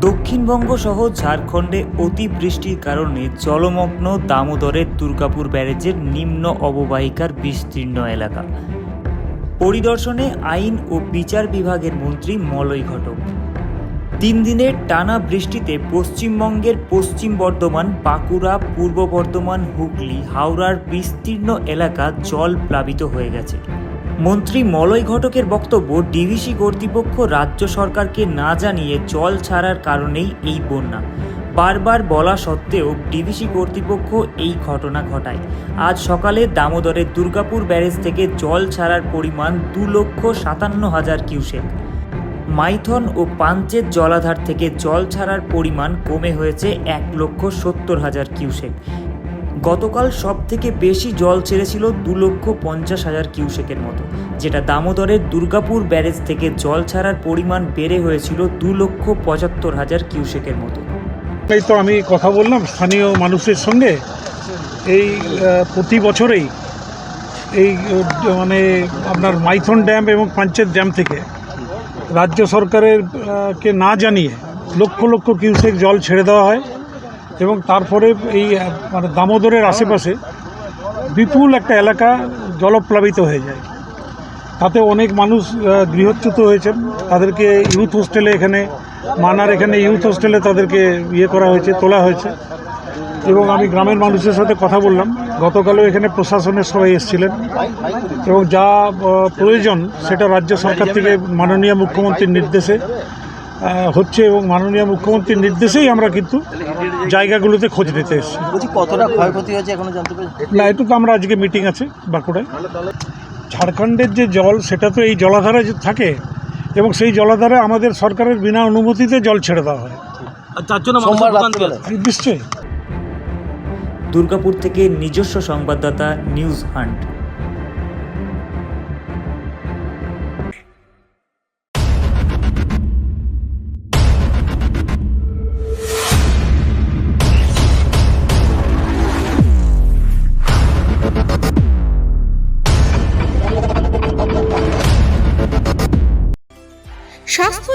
দক্ষিণবঙ্গ সহ ঝাড়খণ্ডে অতিবৃষ্টির কারণে জলমগ্ন দামোদরের দুর্গাপুর ব্যারেজের নিম্ন অববাহিকার বিস্তীর্ণ এলাকা। পরিদর্শনে আইন ও বিচার বিভাগের মন্ত্রী মলয় ঘটক। তিন দিনের টানা বৃষ্টিতে পশ্চিমবঙ্গের পশ্চিম বর্ধমান, বাঁকুড়া, পূর্ব বর্ধমান, হুগলি, হাওড়ার বিস্তীর্ণ এলাকা জল প্লাবিত হয়ে গেছে। মন্ত্রী মলয় ঘটকের বক্তব্য, ডিভিসি কর্তৃপক্ষ রাজ্য সরকারকে না জানিয়ে জল ছাড়ার কারণেই এই বন্যা। বারবার বলা সত্ত্বেও ডিভিসি কর্তৃপক্ষ এই ঘটনা ঘটায়। আজ সকালে দামোদরের দুর্গাপুর ব্যারেজ থেকে জল ছাড়ার পরিমাণ দু লক্ষ সাতান্ন হাজার কিউসেক। মাইথন ও পাঞ্চের জলাধার থেকে জল ছাড়ার পরিমাণ কমে হয়েছে এক লক্ষ সত্তর হাজার কিউসেক। গতকাল সব থেকে বেশি জল ছেড়েছিল দু লক্ষ পঞ্চাশ হাজার কিউসেকের মতো। যেটা দামোদরের দুর্গাপুর ব্যারেজ থেকে জল ছাড়ার পরিমাণ বেড়ে হয়েছিল দু লক্ষ পঁচাত্তর হাজার কিউসেকের মতো। এই তো আমি কথা বললাম স্থানীয় মানুষের সঙ্গে। এই প্রতি বছরেই এই মানে আপনার মাইথন ড্যাম এবং পাঞ্চেত ড্যাম থেকে রাজ্য সরকারের কে না জানিয়ে লক্ষ লক্ষ কিউসেক জল ছেড়ে দেওয়া হয় এবং তারপরে এই মানে দামোদরের আশেপাশে বিপুল একটা এলাকা জলপ্লাবিত হয়ে যায়। তাতে অনেক মানুষ গৃহচ্যুত হয়েছেন। তাদেরকে ইউথ হোস্টেলে এখানে মানার এখানে ইউথ হোস্টেলে তাদেরকে ইয়ে করা হয়েছে তোলা হয়েছে। এবং আমি গ্রামের মানুষের সাথে কথা বললাম। গতকালও এখানে প্রশাসনের সবাই এসেছিলেন। এবং যা প্রয়োজন সেটা রাজ্য সরকার থেকে মাননীয় মুখ্যমন্ত্রীর নির্দেশে হচ্ছে এবং মাননীয় মুখ্যমন্ত্রীর নির্দেশেই আমরা কিন্তু জায়গাগুলোতে খোঁজ নিতে এসেছি। কতটা ক্ষয়ক্ষতি হয়েছে না এটুকু আমরা আজকে মিটিং আছে বাঁকুড়ায়। ঝাড়খণ্ডের যে জল সেটা তো এই জলাধারে যে থাকে এবং সেই জলাধারে আমাদের সরকারের বিনা অনুমতিতে জল ছেড়ে দেওয়া হয়। তার জন্য নিশ্চয়ই। দুর্গাপুর থেকে নিজস্ব সংবাদদাতা নিউজ হান্ট।